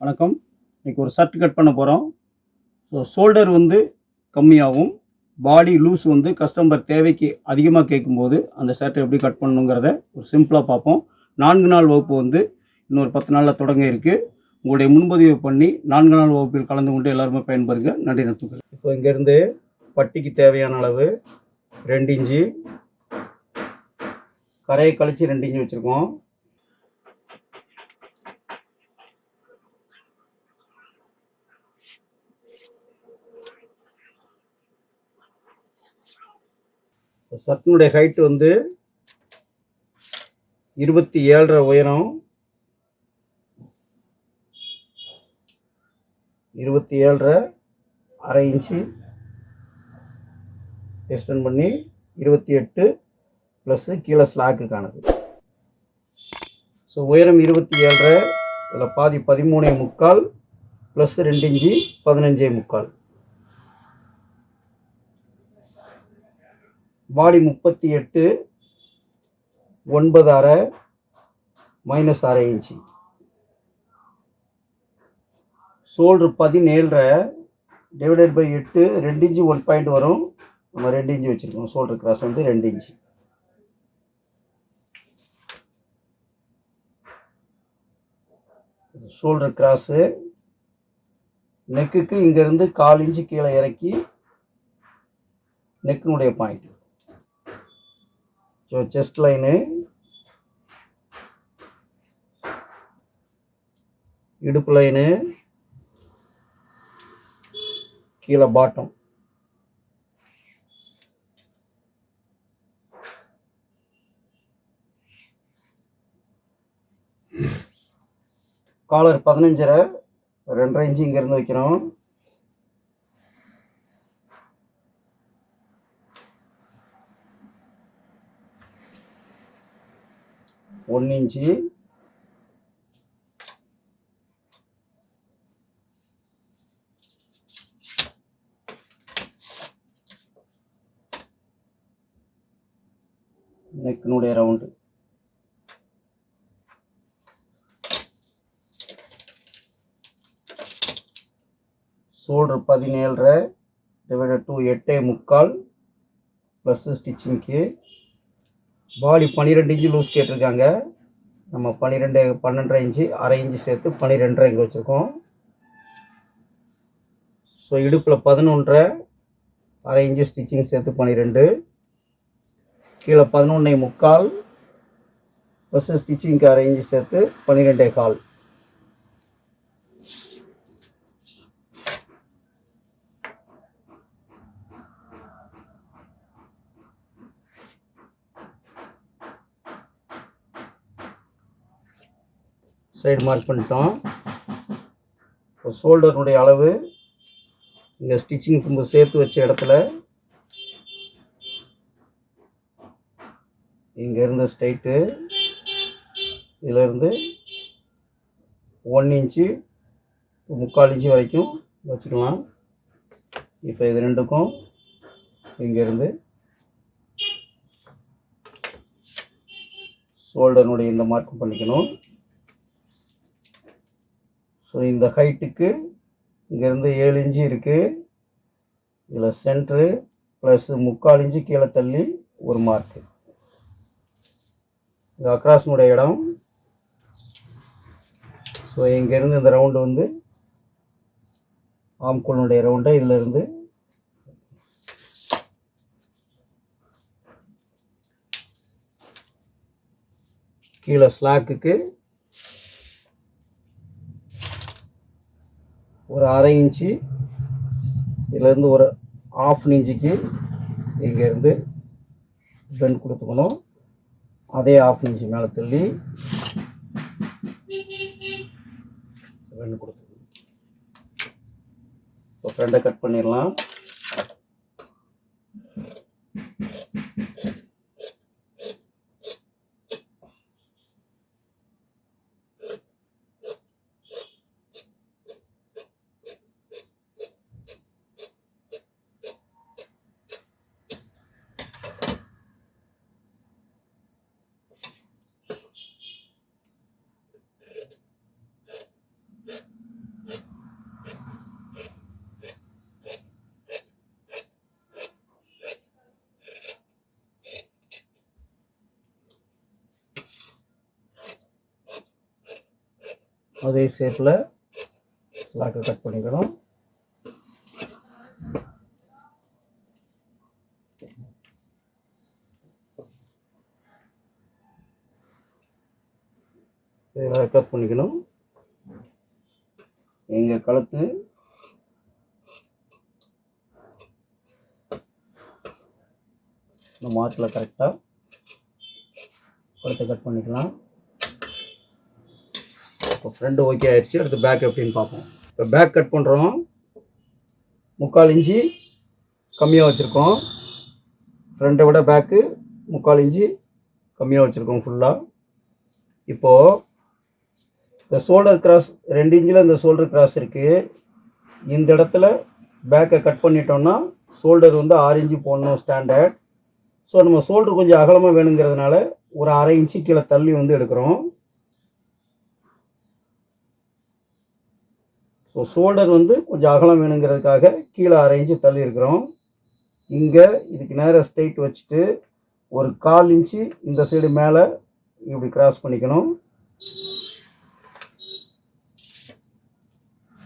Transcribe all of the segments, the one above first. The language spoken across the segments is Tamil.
வணக்கம். இன்றைக்கி ஒரு ஷர்ட் கட் பண்ண போகிறோம் ஸோ ஷோல்டர் வந்து கம்மியாகும். பாடி லூஸ் வந்து கஸ்டமர் தேவைக்கு அதிகமாக கேட்கும்போது அந்த ஷர்ட்டை எப்படி கட் பண்ணணுங்கிறத ஒரு சிம்பிளாக பார்ப்போம். நான்கு நாள் வகுப்பு வந்து இன்னொரு பத்து நாளில் தொடங்க இருக்குது உங்களுடைய முன்பதிவு பண்ணி நான்கு நாள் வகுப்பில் கலந்து கொண்டு எல்லாருமே பயன்பெறுங்க. நன்றி நட்புகள் இப்போ இங்கேருந்து பட்டிக்கு தேவையான அளவு ரெண்டு இன்ச்சு கரையை கழித்து ரெண்டு இன்ச்சு வச்சுருக்கோம். சர்ட்டினுடைய ஹைட் வந்து இருபத்தி ஏழரை உயரம். இருபத்தி ஏழரை அரை இன்ச்சு. எக்ஸ்டெண்ட் பண்ணி இருபத்தி எட்டு ப்ளஸ்ஸு கீழே ஸ்லாக்குக்கானது ஸோ உயரம் இருபத்தி ஏழரை இதில் பாதி பதிமூணே முக்கால் ப்ளஸ் ரெண்டு இஞ்சி பதினஞ்சே முக்கால். பாடி முப்பத்தி எட்டு ஒன்பது அரை மைனஸ் அரை இன்ச்சு ஷோல்ட்ரு பதினேழரை டிவைடட் பை எட்டு ரெண்டு இன்ச்சு ஒன் பாயிண்ட் வரும். நம்ம ரெண்டு இன்ச்சு வச்சுருக்கோம். ஷோல்டர் கிராஸ் வந்து ரெண்டு இன்ச்சு ஷோல்டர் கிராஸு நெக்குக்கு இங்கேருந்து கால் இன்ச்சு கீழே இறக்கி நெக்கினுடைய பாயிண்ட் ஸோ செஸ்ட் லைனு இடுப்பு லைனு கீழே பாட்டம் காலர் பதினஞ்சரை ரெண்டரை இன்ச்சு இங்கேருந்து வைக்கிறோம். ஒன்று இன்ச்சு. நெக்கினுடைய ரவுண்டு ஷோல்டர் பதினேழரை டிவைடட் டூ எட்டே முக்கால் ப்ளஸ் ஸ்டிச்சிங்க்கு பாடி பன்னிரெண்டு இன்ச்சு லூஸ் கேட்டிருக்காங்க. நம்ம பன்னிரெண்டு பன்னெண்டரை இன்ச்சு அரை இன்ச்சு சேர்த்து பன்னிரெண்டரை இங்கே வச்சுருக்கோம். ஸோ இடுப்பில் பதினொன்றரை அரை இன்ச்சு ஸ்டிச்சிங் சேர்த்து பன்னிரெண்டு கீழே பதினொன்றை முக்கால் ப்ளஸ் ஸ்டிச்சிங்க்கு அரை இன்ச்சு சேர்த்து பன்னிரெண்டே கால். சைடு மார்க் பண்ணிட்டோம். இப்போ ஷோல்டருடைய அளவு இங்கே ஸ்டிச்சிங் தும்பு சேர்த்து வச்ச இடத்துல இங்கேருந்து ஸ்ட்ரைட்டு இதிலேருந்து ஒன் இன்ச்சு முக்கால் இன்ச்சு வரைக்கும் வச்சுக்கலாம். இப்போ இது ரெண்டுக்கும் இங்கேருந்து ஷோல்டர்னுடைய இந்த மார்க்கும் பண்ணிக்கணும். ஸோ இந்த ஹைட்டுக்கு இங்கேருந்து ஏழு இன்ச்சு இருக்குது இதில் சென்ட்ரு ப்ளஸ் முக்கால் இன்ச்சு கீழே தள்ளி ஒரு மார்க்கு இது அக்ராஸ்னுடைய இடம். ஸோ இங்கேருந்து இந்த ரவுண்டு வந்து ஆம்கோலுடைய ரவுண்டை இதிலிருந்து கீழே ஸ்லாக்குக்கு ஒரு அரை இன்ச்சு இதுலேருந்து ஒரு ஆஃப் இன்ச்சுக்கு இங்கேருந்து பெண்ட் கொடுத்துக்கணும். அதே ஆஃப் இன்ச்சு மேலே தள்ளி பெண்ட் கொடுத்துக்கணும். இப்போ ஃப்ரெண்டை கட் பண்ணிடலாம். அதே ஷேப்பில் ஸ்லாக்கை கட் பண்ணிக்கணும். இதில் கட் பண்ணிக்கணும். எங்கள் கழுத்து. இந்த மாட்டில் கரெக்டாக கழுத்தை கட் பண்ணிக்கலாம். இப்போ ஃப்ரண்ட் ஓகே ஆயிடுச்சு அடுத்து பேக் எப்படின்னு பார்ப்போம். இப்போ பேக் கட் பண்ணுறோம் முக்கால் இன்ச்சு கம்மியாக வச்சுருக்கோம். ஃப்ரண்ட்டை விட பேக்கு முக்கால் இன்ச்சு கம்மியாக வச்சுருக்கோம் ஃபுல்லாக இப்போது இந்த ஷோல்டர் கிராஸ் ரெண்டு இன்ச்சில் இந்த ஷோல்டர் கிராஸ் இருக்குது இந்த இடத்துல பேக்கை கட் பண்ணிட்டோம்னா ஷோல்டர் வந்து ஆறு இன்ச்சு போடணும் ஸ்டாண்டர்ட் ஸோ நம்ம ஷோல்டர் கொஞ்சம் அகலமாக வேணுங்கிறதுனால ஒரு அரை இன்ச்சு கீழே தள்ளி வந்து எடுக்கிறோம். ஸோ ஷோல்டர் வந்து கொஞ்சம் அகலம் வேணுங்கிறதுக்காக கீழே அரைஞ்சு இன்ச்சு தள்ளி இருக்கிறோம். இங்கே இதுக்கு நேராக ஸ்ட்ரைட் வச்சுட்டு ஒரு கால் இன்ச்சு இந்த சைடு மேலே இப்படி கிராஸ் பண்ணிக்கணும்.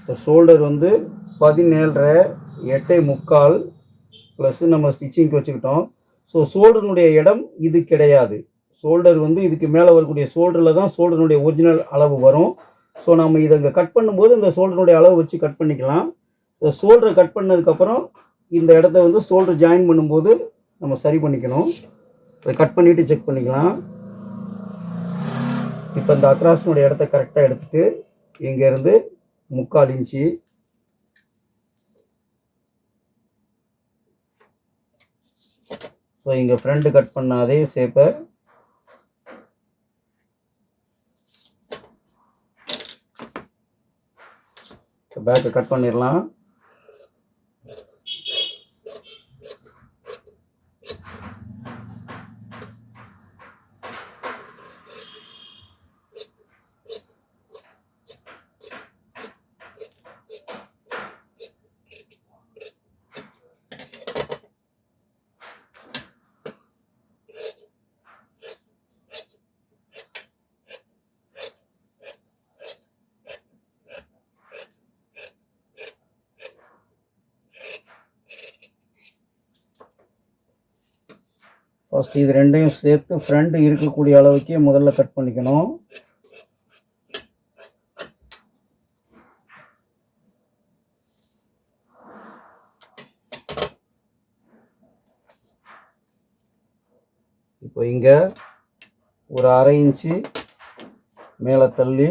இந்த ஷோல்டர் வந்து பதினேழரை எட்டை முக்கால் ப்ளஸ் நம்ம ஸ்டிச்சிங்க்கு வச்சுக்கிட்டோம். ஸோ ஷோல்டருடைய இடம் இது கிடையாது. ஷோல்டர் வந்து இதுக்கு மேலே வரக்கூடிய ஷோல்டரில் தான் ஷோல்டருடைய ஒரிஜினல் அளவு வரும். ஸோ நம்ம இதை இங்கே கட் பண்ணும்போது இந்த ஷோல்டருடைய அளவு வச்சு கட் பண்ணிக்கலாம். இந்த ஷோல்டரை கட் பண்ணதுக்கப்புறம் இந்த இடத்த வந்து ஷோல்டர் ஜாயின் பண்ணும்போது நம்ம சரி பண்ணிக்கணும். இதை கட் பண்ணிவிட்டு செக் பண்ணிக்கலாம். இப்போ இந்த அக்ராஸினுடைய இடத்த கரெக்டாக எடுத்துட்டு இங்கேருந்து முக்கால் இன்ச்சு. ஸோ இங்கே ஃப்ரெண்டு கட் பண்ண அதே ஷேப்பை பேக்கை கட் பண்ணிடலாம். ஃபர்ஸ்ட் இது ரெண்டையும் சேர்த்து ஃப்ரண்ட் இருக்கக்கூடிய அளவுக்கே முதல்ல கட் பண்ணிக்கணும். இப்போ இங்கே ஒரு அரை இன்ச்சு மேலே தள்ளி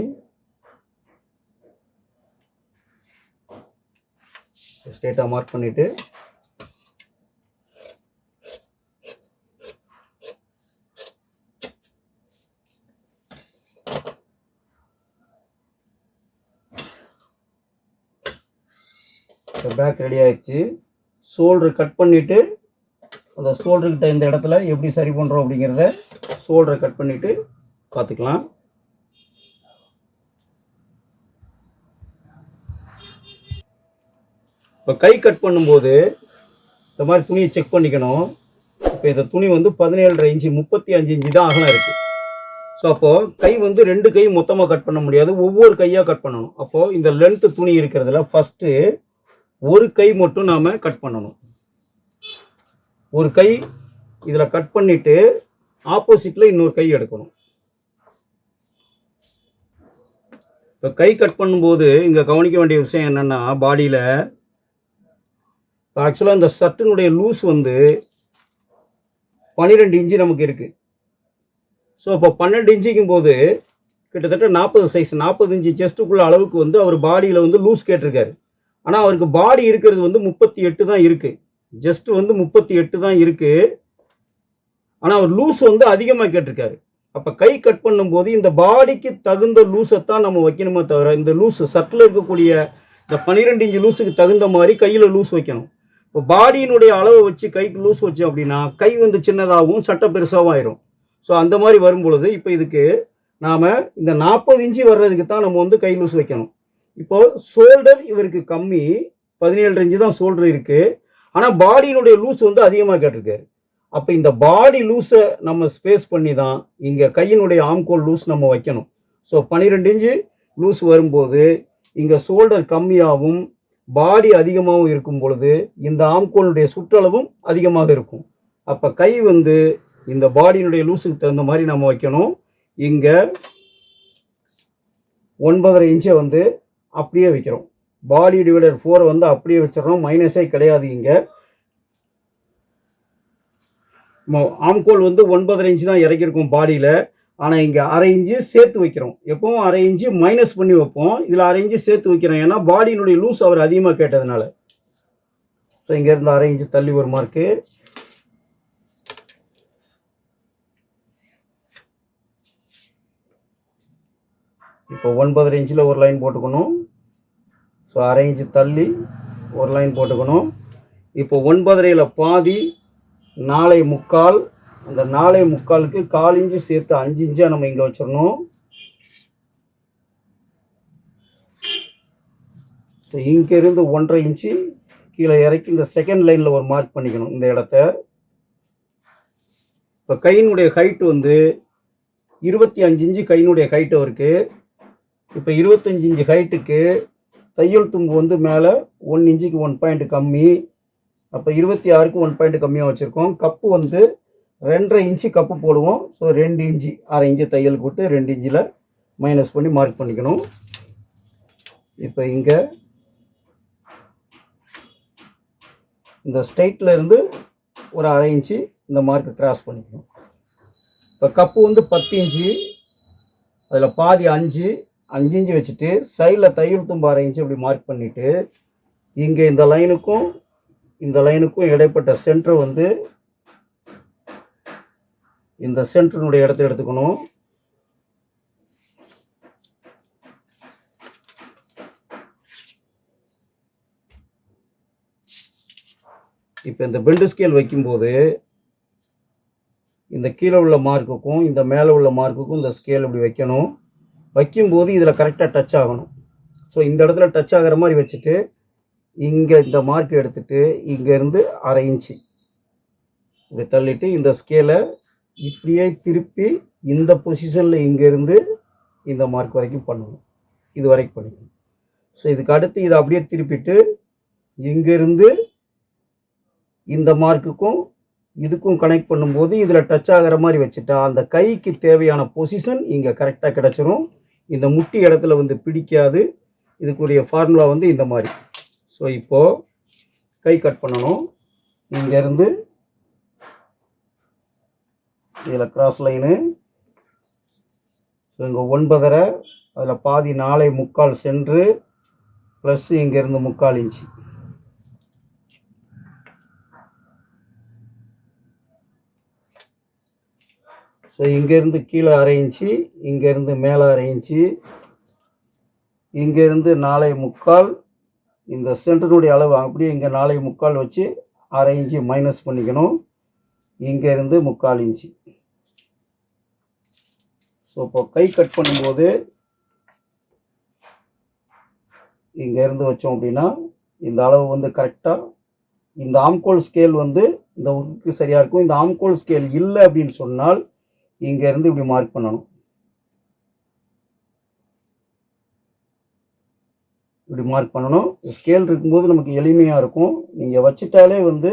ஸ்ட்ரெயிட்டாக மார்க் பண்ணிவிட்டு இந்த பேக் ரெடி ஆயிடுச்சு. ஷோல்ட்ரு கட் பண்ணிவிட்டு அந்த ஷோல்டர்கிட்ட இந்த இடத்துல எப்படி சரி பண்ணுறோம் அப்படிங்கிறத ஷோல்டரை கட் பண்ணிவிட்டு பார்த்துக்கலாம். இப்போ கை கட் பண்ணும்போது இந்த மாதிரி துணியை செக் பண்ணிக்கணும். இப்போ இந்த துணி வந்து பதினேழரை இன்ச்சு முப்பத்தி அஞ்சு இன்ச்சு தான் அகலம் இருக்குது ஸோ அப்போது கை வந்து ரெண்டு கை மொத்தமாக கட் பண்ண முடியாது. ஒவ்வொரு கையாக கட் பண்ணணும். அப்போது இந்த லென்த்து துணி இருக்கிறதுல ஃபஸ்ட்டு ஒரு கை மட்டும் நாம் கட் பண்ணணும். ஒரு கை இதில் கட் பண்ணிவிட்டு ஆப்போசிட்டில் இன்னொரு கை எடுக்கணும். இப்போ கை கட் பண்ணும்போது இங்கே கவனிக்க வேண்டிய விஷயம் என்னென்னா பாடியில் ஆக்சுவலாக இந்த சட்டினுடைய லூஸ் வந்து பன்னிரெண்டு இன்ச்சு நமக்கு இருக்குது ஸோ இப்போ பன்னெண்டு இன்ச்சுக்கும் போது கிட்டத்தட்ட நாற்பது சைஸ் நாற்பது இன்ச்சு செஸ்ட்டுக்குள்ள அளவுக்கு வந்து அவர் பாடியில் வந்து லூஸ் கேட்டிருக்காரு. ஆனால் அவருக்கு பாடி இருக்கிறது வந்து முப்பத்தி எட்டு தான் இருக்குது ஜஸ்ட் வந்து முப்பத்தி எட்டு தான் இருக்குது ஆனால் அவர் லூஸ் வந்து அதிகமாக கேட்டிருக்காரு. அப்போ கை கட் பண்ணும்போது இந்த பாடிக்கு தகுந்த லூஸை தான் நம்ம வைக்கணுமே தவிர இந்த லூஸ் சட்டில் இருக்கக்கூடிய இந்த பன்னிரெண்டு இன்ச்சு லூஸுக்கு தகுந்த மாதிரி கையில் லூஸ் வைக்கணும். இப்போ பாடியினுடைய அளவை வச்சு கைக்கு லூஸ் வச்சு அப்படின்னா கை வந்து சின்னதாகவும் சட்டை பெருசாகவும் ஆயிரும். ஸோ அந்த மாதிரி வரும் பொழுது இப்போ இதுக்கு நாம் இந்த நாற்பது இன்ச்சு வர்றதுக்கு தான் நம்ம வந்து கை லூஸ் வைக்கணும். இப்போ ஷோல்டர் இவருக்கு கம்மி பதினேழு இன்ச்சு தான் ஷோல்டர் இருக்குது ஆனால் பாடியினுடைய லூஸ் வந்து அதிகமாக கேட்டிருக்காரு. அப்போ இந்த பாடி லூஸை நம்ம ஸ்பேஸ் பண்ணி தான் இங்கே கையினுடைய ஆம்கோல் லூஸ் நம்ம வைக்கணும். ஸோ பன்னிரெண்டு இன்ச்சு லூஸ் வரும்போது இங்கே ஷோல்டர் கம்மியாகவும் பாடி அதிகமாகவும் இருக்கும் பொழுது இந்த ஆம்கோலுடைய சுற்றளவும் அதிகமாக இருக்கும். அப்போ கை வந்து இந்த பாடியினுடைய லூஸுக்கு தகுந்த மாதிரி நம்ம வைக்கணும். இங்கே ஒன்பதரை இன்ச்சை வந்து அப்படியே வைக்கிறோம். பாடி டிவைடர் ஃபோரை வந்து அப்படியே வச்சிடறோம் மைனஸே கிடையாது இங்கே. ஆம்கோல் வந்து ஒன்பதரை இன்ச்சு தான் இறக்கியிருக்கோம் பாடியில் ஆனால் இங்கே அரை இன்ச்சு சேர்த்து வைக்கிறோம். எப்பவும் அரை இன்ச்சு மைனஸ் பண்ணி வைப்போம். இதில் அரை இன்ச்சு சேர்த்து வைக்கிறோம். ஏன்னா பாடியினுடைய லூஸ் அவர் அதிகமாக கேட்டதுனால. ஸோ இங்கேருந்து அரை இன்ச்சு தள்ளி ஒரு மார்க்கு இப்போ ஒன்பதரை இன்ச்சில் ஒரு லைன் போட்டுக்கணும். ஸோ அரை இன்ச்சு தள்ளி ஒரு லைன் போட்டுக்கணும். இப்போ ஒன்பதரையில் பாதி நாளை முக்கால் அந்த நாளை முக்காலுக்கு கால் இன்ச்சு சேர்த்து அஞ்சு இன்ச்சாக நம்ம இங்கே வச்சிடணும். ஸோ இங்கேருந்து ஒன்றரை இன்ச்சு கீழே இறக்கி இந்த செகண்ட் லைனில் ஒரு மார்க் பண்ணிக்கணும் இந்த இடத்த. இப்போ கையினுடைய ஹைட் வந்து இருபத்தி அஞ்சு இன்ச்சு கையினுடைய ஹைட் அவருக்கு இப்போ இருபத்தஞ்சி இன்ச்சு ஹைட்டுக்கு தையல் தும்பு வந்து மேலே ஒன் இன்ச்சுக்கு ஒன் பாயிண்ட் கம்மி. அப்போ இருபத்தி ஆறுக்கு ஒன் பாயிண்ட் கம்மியாக வச்சுருக்கோம். கப்பு வந்து ரெண்டரை இன்ச்சு கப்பு போடுவோம். ஸோ ரெண்டு இன்ச்சு அரை இன்ச்சு தையல் போட்டு ரெண்டு இன்ச்சில் மைனஸ் பண்ணி மார்க் பண்ணிக்கணும். இப்போ இங்கே இந்த ஸ்ட்ரைட்டில் இருந்து ஒரு அரை இன்ச்சு இந்த மார்க்கை கிராஸ் பண்ணிக்கணும். இப்போ கப்பு வந்து பத்து இன்ச்சு அதில் பாதி அஞ்சு அஞ்சு இஞ்சு வச்சுட்டு சைடில் தையல் தும்பு அரை இன்ச்சு இப்படி மார்க் பண்ணிவிட்டு இங்கே இந்த லைனுக்கும் இந்த லைனுக்கும் இடைப்பட்ட சென்டர் வந்து இந்த சென்டரினுடைய இடத்த எடுத்துக்கணும். இப்போ இந்த பெண்டு ஸ்கேல் வைக்கும்போது இந்த கீழே உள்ள மார்க்குக்கும் இந்த மேலே உள்ள மார்க்குக்கும் இந்த ஸ்கேல் இப்படி வைக்கணும். வைக்கும்போது இதில் கரெக்டாக டச் ஆகணும். ஸோ இந்த இடத்துல டச் ஆகிற மாதிரி வச்சுட்டு இங்கே இந்த மார்க் எடுத்துட்டு இங்கேருந்து அரை இன்ச்சு இப்படி தள்ளிட்டு இந்த ஸ்கேலை இப்படியே திருப்பி இந்த பொசிஷனில் இங்கேருந்து இந்த மார்க் வரைக்கும் பண்ணணும். இது வரைக்கும் பண்ணிக்கணும். ஸோ இதுக்கு அடுத்து இதை அப்படியே திருப்பிட்டு இங்கேருந்து இந்த மார்க்குக்கும் இதுக்கும் கனெக்ட் பண்ணும்போது இதில் டச் ஆகிற மாதிரி வச்சுட்டா அந்த கைக்கு தேவையான பொசிஷன் இங்கே கரெக்டாக கிடச்சிரும். இந்த முட்டி இடத்துல வந்து பிடிக்காது. இதுக்குரிய ஃபார்முலா வந்து இந்த மாதிரி. ஸோ இப்போது கை கட் பண்ணணும். இங்கேருந்து இதில் கிராஸ் லைனு ஸோ இங்கே ஒன்பதரை அதில் பாதி நாளை முக்கால் சென்று ப்ளஸ் இங்கேருந்து முக்கால் இன்ச்சு. ஸோ இங்கேருந்து கீழே அரை இன்ச்சு இங்கேருந்து மேலே அரை இன்ச்சு இங்கேருந்து நாளை முக்கால். இந்த சென்டருடைய அளவு அப்படியே இங்கே நாளை முக்கால் வச்சு அரை இன்ச்சு மைனஸ் பண்ணிக்கணும். இங்கேருந்து முக்கால் இன்ச்சு. ஸோ இப்போ கை கட் பண்ணும்போது இங்கேருந்து வச்சோம் அப்படின்னா இந்த அளவு வந்து கரெக்டாக இந்த ஆம்கோல் ஸ்கேல் வந்து இந்த உருக்கு சரியாக இருக்கும். இந்த ஆம்கோல் ஸ்கேல் இல்லை அப்படின்னு சொன்னால் இங்கேருந்து இப்படி மார்க் பண்ணணும். இப்படி மார்க் பண்ணணும். ஸ்கேல் இருக்கும்போது நமக்கு எளிமையாக இருக்கும். நீங்கள் வச்சுட்டாலே வந்து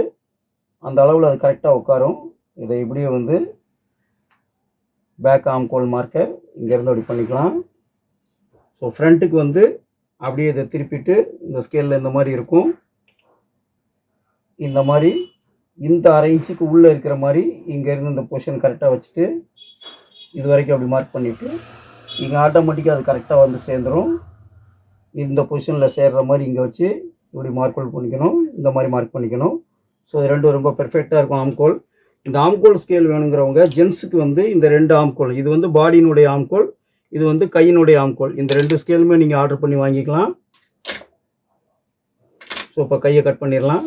அந்த அளவில் அது கரெக்டாக உட்காரும். இதை இப்படியே வந்து பேக் ஆம் கோல் மார்க்கை இங்கேருந்து அப்படி பண்ணிக்கலாம். ஸோ ஃப்ரண்ட்டுக்கு வந்து அப்படியே இதை திருப்பிட்டு இந்த ஸ்கேலில் இந்த மாதிரி இருக்கும். இந்த மாதிரி இந்த அரை இன்ச்சுக்கு உள்ளே இருக்கிற மாதிரி இங்கேருந்து இந்த பொசிஷன் கரெக்டாக வச்சுட்டு இது வரைக்கும் அப்படி மார்க் பண்ணிவிட்டு இங்கே ஆட்டோமேட்டிக்காக அது கரெக்டாக வந்து சேர்ந்துடும் இந்த பொசிஷனில் சேர்கிற மாதிரி இங்கே வச்சு இப்படி மார்க் பண்ணிக்கணும் இந்த மாதிரி மார்க் பண்ணிக்கணும். ஸோ இது ரெண்டும் ரொம்ப பெர்ஃபெக்டாக இருக்கும் ஆம்கோல் இந்த ஆம்கோல் ஸ்கேல் வேணுங்கிறவங்க ஜென்ஸுக்கு வந்து இந்த ரெண்டு ஆம்கோல் இது வந்து பாடியினுடைய ஆம்கோல் இது வந்து கையினுடைய ஆம்கோல் இந்த ரெண்டு ஸ்கேலுமே நீங்கள் ஆர்டர் பண்ணி வாங்கிக்கலாம். ஸோ இப்போ கையை கட் பண்ணிடலாம்.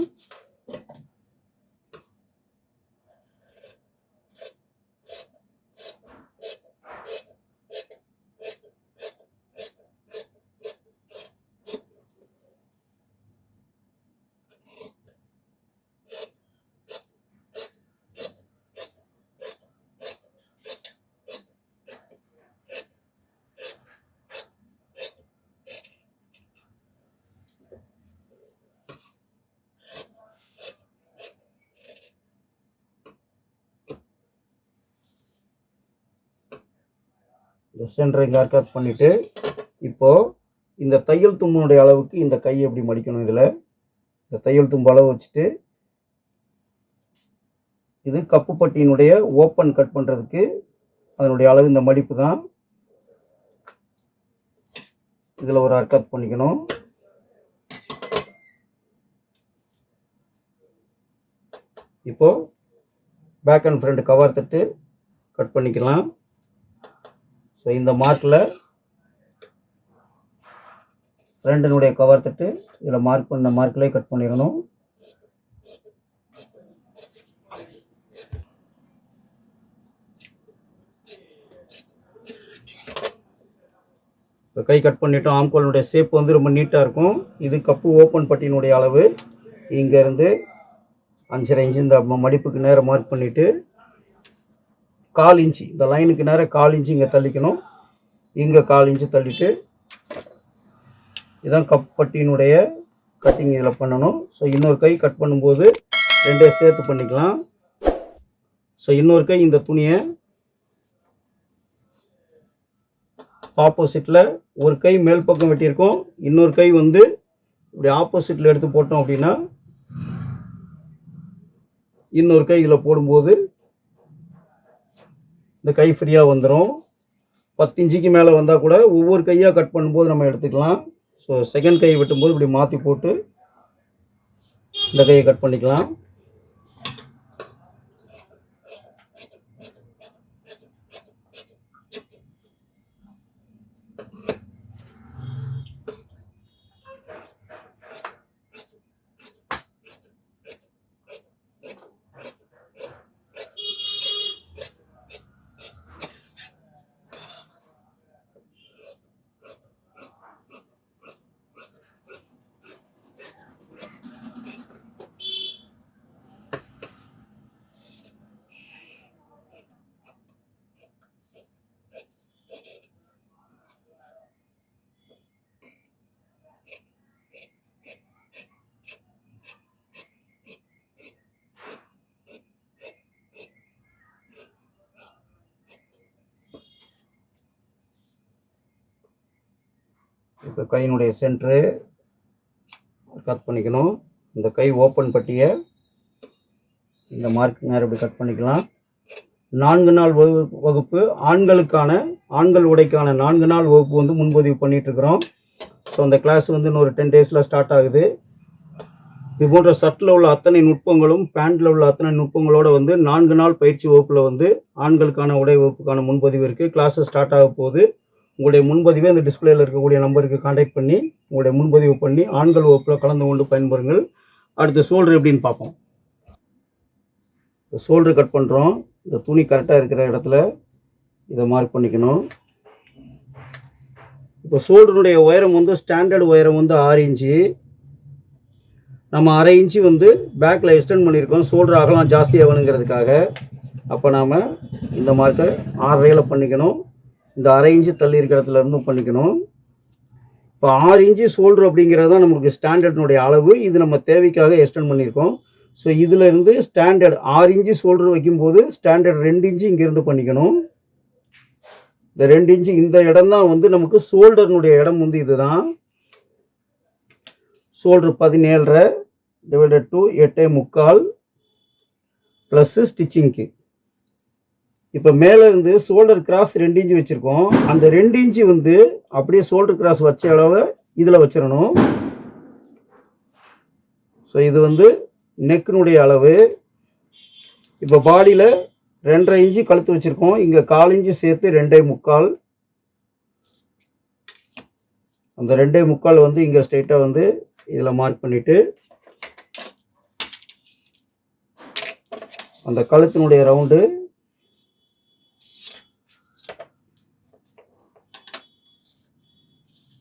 சென்டரை இங்கே அர்க்காத் பண்ணிவிட்டு இப்போது இந்த தையல் தும்பினுடைய அளவுக்கு இந்த கையை எப்படி மடிக்கணும் இதில்? இந்த தையல் தும்பு அளவு வச்சுட்டு இது கப்பு பட்டியினுடைய ஓப்பன் கட் பண்ணுறதுக்கு அதனுடைய அளவு இந்த மடிப்பு தான். இதில் ஒரு அர்க்காத் பண்ணிக்கணும். இப்போது பேக் அண்ட் ஃப்ரண்ட் கவர் தட்டு கட் பண்ணிக்கலாம். ஸோ இந்த மார்க்கில் ஃப்ரண்டினுடைய கவர் தட்டு இதில் மார்க் பண்ண மார்க்கிலே கட் பண்ணிடணும். இப்போ கை கட் பண்ணிட்டோம். ஆம்கோலினுடைய ஷேப் வந்து ரொம்ப நீட்டாக இருக்கும். இது கப்பு ஓப்பன் பட்டியினுடைய அளவு இங்கேருந்து அஞ்சரை இன்ச்சு இந்த மடிப்புக்கு நேரம் மார்க் பண்ணிவிட்டு கால் இன்ச்சு. இந்த லைனுக்கு நேரம் கால் இன்ச்சு இங்கே தள்ளிக்கணும். இங்கே கால் இன்ச்சு தள்ளிட்டு இதான் கப் பட்டியினுடைய கட்டிங் இதில் பண்ணணும். ஸோ இன்னொரு கை கட் பண்ணும்போது ரெண்டே சேர்த்து பண்ணிக்கலாம். ஸோ இன்னொரு கை இந்த துணியை ஆப்போசிட்டில் ஒரு கை மேல் பக்கம் வெட்டியிருக்கோம். இன்னொரு கை வந்து இப்படி ஆப்போசிட்டில் எடுத்து போட்டோம் அப்படின்னா இன்னொரு கை இதில் போடும்போது இந்த கை ஃப்ரீயாக வந்துடும் பத்து இன்ச்சுக்கு மேலே வந்தால் கூட ஒவ்வொரு கையாக கட் பண்ணும்போது நம்ம எடுத்துக்கலாம். ஸோ செகண்ட் கை வெட்டும்போது இப்படி மாற்றி போட்டு இந்த கையை கட் பண்ணிக்கலாம். இப்போ கையினுடைய சென்ட்ரு கட் பண்ணிக்கணும். இந்த கை ஓப்பன் பட்டியை இந்த மார்க் நேரம் இப்படி கட் பண்ணிக்கலாம். நான்கு நாள் வகுப்பு வகுப்பு ஆண்களுக்கான ஆண்கள் உடைக்கான நான்கு நாள் வகுப்பு வந்து முன்பதிவு பண்ணிகிட்ருக்குறோம் ஸோ அந்த கிளாஸ் வந்து இன்னொரு டென் டேஸில் ஸ்டார்ட் ஆகுது. இது போன்ற சட்டில் உள்ள அத்தனை நுட்பங்களும் பேண்டில் உள்ள அத்தனை நுட்பங்களோடு வந்து நான்கு நாள் பயிற்சி வகுப்பில் வந்து ஆண்களுக்கான உடை வகுப்புக்கான முன்பதிவு இருக்குது கிளாஸஸ் ஸ்டார்ட் ஆக போகுது. உங்களுடைய முன்பதிவை அந்த டிஸ்பிளேயில் இருக்கக்கூடிய நம்பருக்கு காண்டாக்ட் பண்ணி உங்களுடைய முன்பதிவு பண்ணி ஆண்கள் வகுப்பில் கலந்து கொண்டு பயன்பெறுங்கள். அடுத்து சோல்ட்ரு எப்படின்னு பார்ப்போம். இந்த ஷோல்டர் கட் பண்ணுறோம் இந்த துணி கரெக்டாக இருக்கிற இடத்துல இதை மார்க் பண்ணிக்கணும். இப்போ சோல்டருடைய உயரம் வந்து ஸ்டாண்டர்ட் உயரம் வந்து ஆறு இன்ச்சு. நம்ம அரை இன்ச்சு வந்து பேக்கில் எக்ஸ்டெண்ட் பண்ணியிருக்கோம். சோல்டர் அகலாம் ஜாஸ்தியாக வேணுங்கிறதுக்காக அப்போ நாம் இந்த மார்க்கை ஆறரையில் பண்ணிக்கணும். இந்த அரை இன்ச்சு தள்ளி இருக்கிற இடத்துல இருந்தும் பண்ணிக்கணும். இப்போ ஆறு இன்ச்சு ஷோல்டர் அப்படிங்கிறது தான் நமக்கு ஸ்டாண்டர்டினுடைய அளவு. இது நம்ம தேவைக்காக எக்ஸ்டெண்ட் பண்ணியிருக்கோம். ஸோ இதிலிருந்து ஸ்டாண்டர்ட் ஆறு இன்ச்சு ஷோல்டர் வைக்கும்போது ஸ்டாண்டர்ட் ரெண்டு இன்ச்சு இங்கேருந்து பண்ணிக்கணும். இந்த ரெண்டு இன்ச்சு இந்த இடம் தான் வந்து நமக்கு ஷோல்டர்னுடைய இடம் வந்து இதுதான். ஷோல்டர் பதினேழரை டிவைடட் டூ எட்டே முக்கால் ப்ளஸ்ஸு ஸ்டிச்சிங்க்கு இப்போ மேலே இருந்து ஷோல்டர் கிராஸ் ரெண்டு இன்ச்சு வச்சுருக்கோம். அந்த ரெண்டு இன்ச்சு வந்து அப்படியே ஷோல்டர் கிராஸ் வச்ச அளவு இதில் வச்சிடணும். ஸோ இது வந்து நெக்கினுடைய அளவு. இப்போ பாடியில் ரெண்டரை இன்ச்சு கழுத்து வச்சுருக்கோம். இங்கே கால் இன்ச்சு சேர்த்து ரெண்டே முக்கால். அந்த ரெண்டே முக்கால் வந்து இங்கே ஸ்ட்ரெயிட்டாக வந்து இதில் மார்க் பண்ணிவிட்டு அந்த கழுத்தினுடைய ரவுண்டு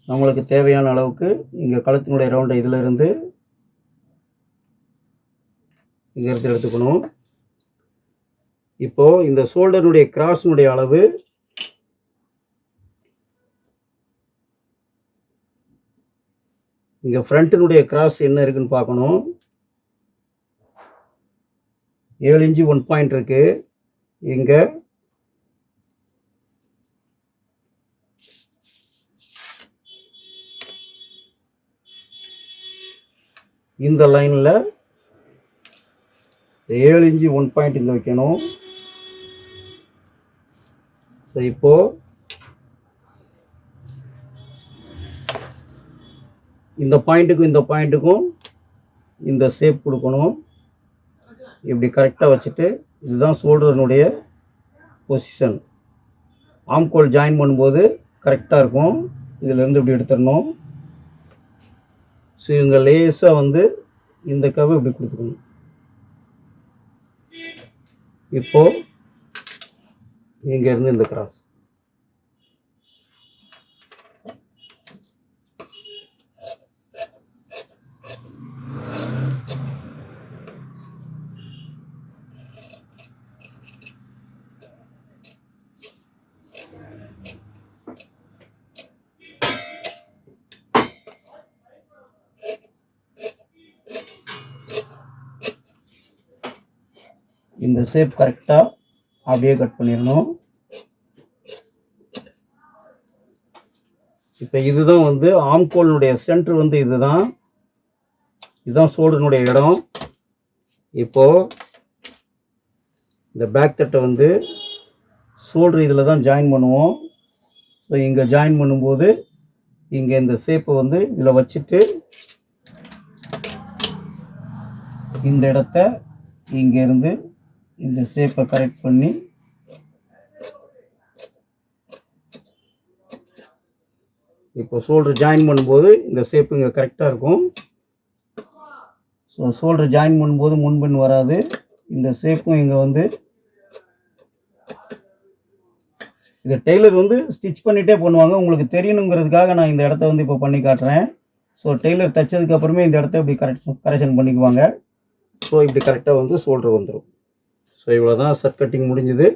நம்மளுக்கு தேவையான அளவுக்கு இங்கே கழுத்தினுடைய ரவுண்டை இதிலிருந்து இங்கேருந்து இங்கே எடுத்துக்கணும். இப்போது இந்த ஷோல்டருடைய கிராஸினுடைய அளவு இங்கே ஃப்ரண்ட்டினுடைய கிராஸ் என்ன இருக்குன்னு பார்க்கணும். ஏழு இன்ச்சு ஒன் பாயிண்ட் இருக்குது இங்கே இந்த லைனில் ஏழு இன்ச்சு ஒன் பாயிண்ட் இங்கே வைக்கணும். ஸோ இப்போது இந்த பாயிண்ட்டுக்கும் இந்த பாயிண்ட்டுக்கும் இந்த ஷேப் கொடுக்கணும். இப்படி கரெக்டாக வச்சுட்டு இதுதான் ஷோல்டர்னுடைய பொசிஷன் ஆம்கோல் ஜாயின் பண்ணும்போது கரெக்டாக இருக்கும். இதிலேருந்து இப்படி எடுத்துடணும். ஸோ இவங்க லேசாக வந்து இந்த கவை இப்படி கொடுத்துக்கணும். இப்போ இங்கேருந்து இந்த கிராஸ் இந்த ஷேப் கரெக்டாக அப்படியே கட் பண்ணிடணும். இப்போ இதுதான் வந்து ஆம்கோலினுடைய சென்டர் வந்து இதுதான். இதுதான் ஷோல்டர்னுடைய இடம். இப்போது இந்த பேக் தட்டை வந்து சோல்டர் இதில் தான் ஜாயின் பண்ணுவோம். ஸோ இங்கே ஜாயின் பண்ணும்போது இங்கே இந்த ஷேப்பை வந்து இதில் வச்சுட்டு இந்த இடத்த இங்கேருந்து இந்த ஷேப்பை கரெக்ட் பண்ணி இப்போ ஷோல்டர் ஜாயின் பண்ணும்போது இந்த ஷேப் இங்கே கரெக்டாக இருக்கும். ஸோ ஷோல்டர் ஜாயின் பண்ணும்போது முன்பின் வராது. இந்த ஷேப்பும் இங்கே வந்து இது டெய்லர் வந்து ஸ்டிச் பண்ணிகிட்டே பண்ணுவாங்க. உங்களுக்கு தெரியணுங்கிறதுக்காக நான் இந்த இடத்த வந்து இப்போ பண்ணி காட்டுறேன். ஸோ டெய்லர் தைச்சதுக்கப்புறமே இந்த இடத்த இப்படி கரெக்ட் கரெக்ஷன் பண்ணிக்குவாங்க. ஸோ இப்படி கரெக்டாக வந்து ஷோல்டர் வந்துடும் ஸோ இவ்வளோ தான் சர்ட் கட்டிங் முடிஞ்சுது.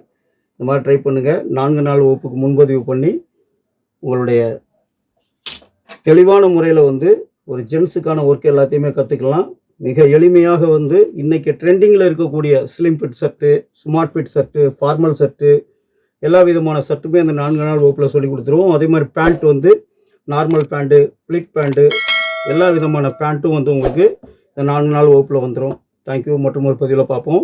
இந்த மாதிரி ட்ரை பண்ணுங்கள் நான்கு நாள் வகுப்புக்கு முன்பதிவு பண்ணி உங்களுடைய தெளிவான முறையில் வந்து ஒரு ஜென்ஸுக்கான ஒர்க் எல்லாத்தையுமே கற்றுக்கலாம் மிக எளிமையாக வந்து இன்றைக்கி ட்ரெண்டிங்கில் இருக்கக்கூடிய slim fit shirt smart fit shirt formal shirt எல்லா விதமான ஷர்ட்டுமே அந்த நான்கு நாள் வகுப்பில் சொல்லி கொடுத்துருவோம். அதே மாதிரி பேண்ட் வந்து நார்மல் பேண்ட்டு ஃப்ளிட் பேண்ட்டு எல்லா விதமான பேண்ட்டும் வந்து உங்களுக்கு இந்த நான்கு நாள் வகுப்பில் வந்துடும் தேங்க்யூ மற்றும் ஒரு பதிவில் பார்ப்போம்.